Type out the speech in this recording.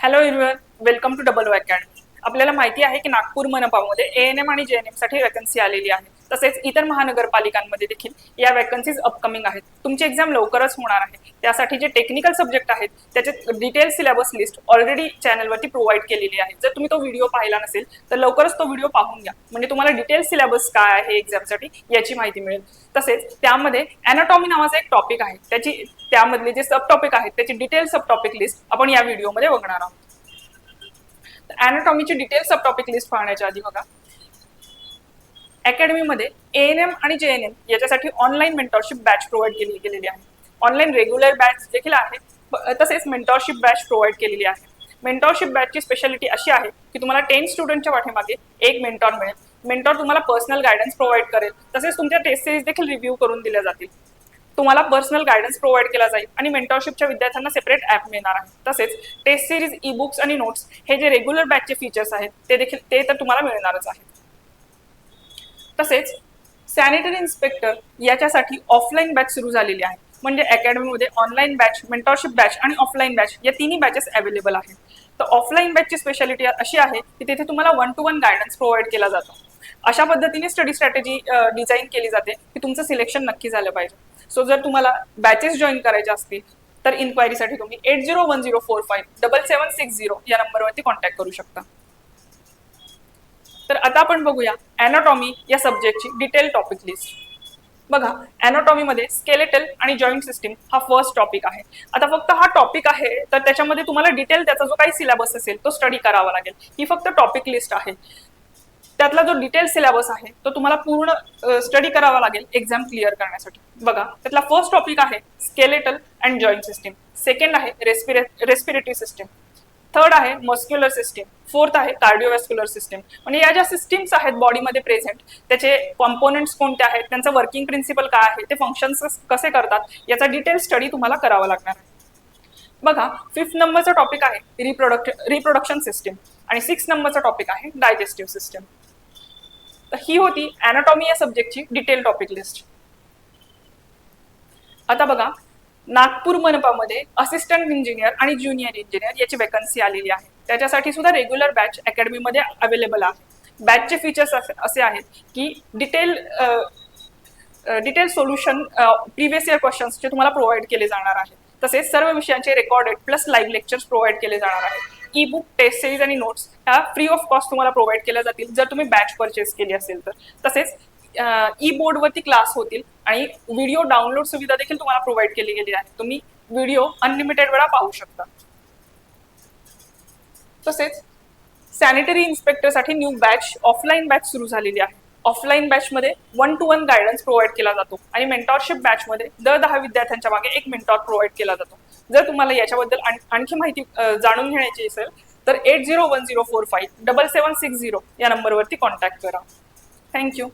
Hello everyone welcome to double O academy आपल्याला माहिती आहे की नागपूर मनपामध्ये ए एन एम आणि जे एनसाठी वॅकन्सी आलेली आहे. तसेच इतर महानगरपालिकांमध्ये देखील या वॅकन्सीज अपकमिंग आहेत. तुमची एक्झाम लवकरच होणार आहे. त्यासाठी जे टेक्निकल सब्जेक्ट आहेत त्याचे डिटेल सिलेबस लिस्ट ऑलरेडी चॅनलवरती प्रोव्हाइड केलेली आहे. जर तुम्ही तो व्हिडिओ पाहिला नसेल तर लवकरच तो व्हिडिओ पाहून घ्या. म्हणजे तुम्हाला डिटेल सिलेबस काय आहे एक्झामसाठी याची माहिती मिळेल. तसेच त्यामध्ये अनाटॉमी नावाचा एक टॉपिक आहे. त्याची त्यामधले जे सब टॉपिक आहेत त्याची डिटेल सब टॉपिक लिस्ट आपण या व्हिडिओमध्ये बघणार आहोत. अनाटॉमीची डिटेल सब टॉपिक लिस्ट पाहण्याच्या आधी बघा. अकॅडमीमध्ये ए एन एम आणि जे एन एम याच्यासाठी ऑनलाईन मेंटॉरशिप बॅच प्रोव्हाइड केली गेलेली आहे. ऑनलाईन रेग्युलर बॅच देखील आहे तसेच मेंटॉरशिप बॅच प्रोव्हाइड केलेली आहे. मेंटॉरशिप बॅचची स्पेशालिटी अशी आहे की तुम्हाला टेन स्टुडंटच्या पाठीमागे एक मेंटॉर मिळेल. मेंटॉर तुम्हाला पर्सनल गायडन्स प्रोव्हाइड करेल. तसेच तुमच्या टेस्ट सिरीज देखील रिव्ह्यू करून दिल्या जातील. तुम्हाला पर्सनल गायडन्स प्रोव्हाइड केला जाईल आणि मेंटॉरशिपच्या विद्यार्थ्यांना सेपरेट ॲप मिळणार आहे. तसेच टेस्ट सिरीज ई बुक्स आणि नोट्स हे जे रेग्युलर बॅचचे फीचर्स आहेत ते देखील ते तर तुम्हाला मिळणारच आहेत. तसेच सॅनिटरी इन्स्पेक्टर याच्यासाठी ऑफलाईन बॅच सुरू झालेली आहे. म्हणजे अकॅडमीमध्ये ऑनलाईन बॅच मेंटॉरशिप बॅच आणि ऑफलाईन बॅच या तिन्ही बॅचेस अवेलेबल आहेत. तर ऑफलाईन बॅचची स्पेशालिटी अशी आहे की तिथे तुम्हाला one to one guidance provide केला जातो. अशा पद्धतीने स्टडी स्ट्रॅटेजी डिझाईन केली जाते की तुमचं सिलेक्शन नक्की झालं पाहिजे. सो जर तुम्हाला बॅचेस जॉईन करायचे असतील तर इन्क्वायरीसाठी तुम्ही eight zero one zero four five double seven six zero या नंबरवरती कॉन्टॅक्ट करू शकता. तर आता आपण बघूया अॅनाटॉमी या सब्जेक्टची डिटेल टॉपिक लिस्ट बघा अॅनाटॉमीमध्ये स्केलेटल आणि जॉईंट सिस्टीम हा फर्स्ट टॉपिक आहे. आता फक्त हा टॉपिक आहे तर त्याच्यामध्ये तुम्हाला डिटेल त्याचा जो काही सिलेबस असेल तो स्टडी करावा लागेल. ही फक्त टॉपिक लिस्ट आहे. त्यातला जो डिटेल सिलेबस आहे तो तुम्हाला पूर्ण स्टडी करावा लागेल एक्झाम क्लिअर करण्यासाठी. बघा त्यातला फर्स्ट टॉपिक आहे skeletal and joint system second आहे रेस्पिरे रेस्पिरेटरी सिस्टीम थर्ड आहे मस्क्युलर सिस्टीम फोर्थ आहे कार्डिओवॅस्क्युलर सिस्टीम म्हणजे या ज्या सिस्टीम्स आहेत बॉडीमध्ये प्रेझेंट त्याचे कॉम्पोनंट्स कोणते आहेत त्यांचं वर्किंग प्रिन्सिपल काय आहे ते फंक्शन्स कसे करतात याचा डिटेल स्टडी तुम्हाला करावा लागणार आहे. बघा फिफ्थ नंबरचा टॉपिक आहे रिप्रोडक्ट रिप्रोडक्शन सिस्टीम आणि सिक्स नंबरचा टॉपिक आहे डायजेस्टिव्ह सिस्टीम तर ही होती अॅनाटॉमी या सब्जेक्टची डिटेल टॉपिक लिस्ट आता बघा नागपूर मनपामध्ये असिस्टंट इंजिनियर आणि ज्युनियर इंजिनियर याची वेकन्सी आलेली आहे. त्याच्यासाठी सुद्धा रेग्युलर बॅच अकॅडमीमध्ये अवेलेबल आहे. बॅचचे फीचर्स असे आहेत की detail detail solution previous year क्वेश्चन्सचे तुम्हाला प्रोव्हाइड केले जाणार आहेत. तसेच सर्व विषयांचे recorded plus live lectures provide केले जाणार आहेत. ई बुक टेस्ट सिरीज आणि नोट्स ह्या फ्री ऑफ कॉस्ट तुम्हाला प्रोव्हाइड केल्या जातील जर तुम्ही बॅच परचेस केली असेल तर. तसेच ई बोर्डवरती क्लास होतील आणि व्हिडिओ डाउनलोड सुविधा देखील तुम्हाला प्रोव्हाइड केली गेली आहे. तुम्ही व्हिडिओ अनलिमिटेड वेळा पाहू शकता. तसेच सॅनिटरी इन्स्पेक्टरसाठी न्यू बॅच ऑफलाईन बॅच सुरू झालेली आहे. ऑफलाईन बॅचमध्ये one to one guidance provide केला जातो आणि मेंटॉरशिप बॅचमध्ये दर दहा विद्यार्थ्यांच्या मागे एक मेंटॉर प्रोव्हाइड केला जातो. जर तुम्हाला याच्याबद्दल आणखी माहिती जाणून घेण्याची असेल तर eight zero one zero four five double seven six zero या नंबरवरती कॉन्टॅक्ट करा. थँक्यू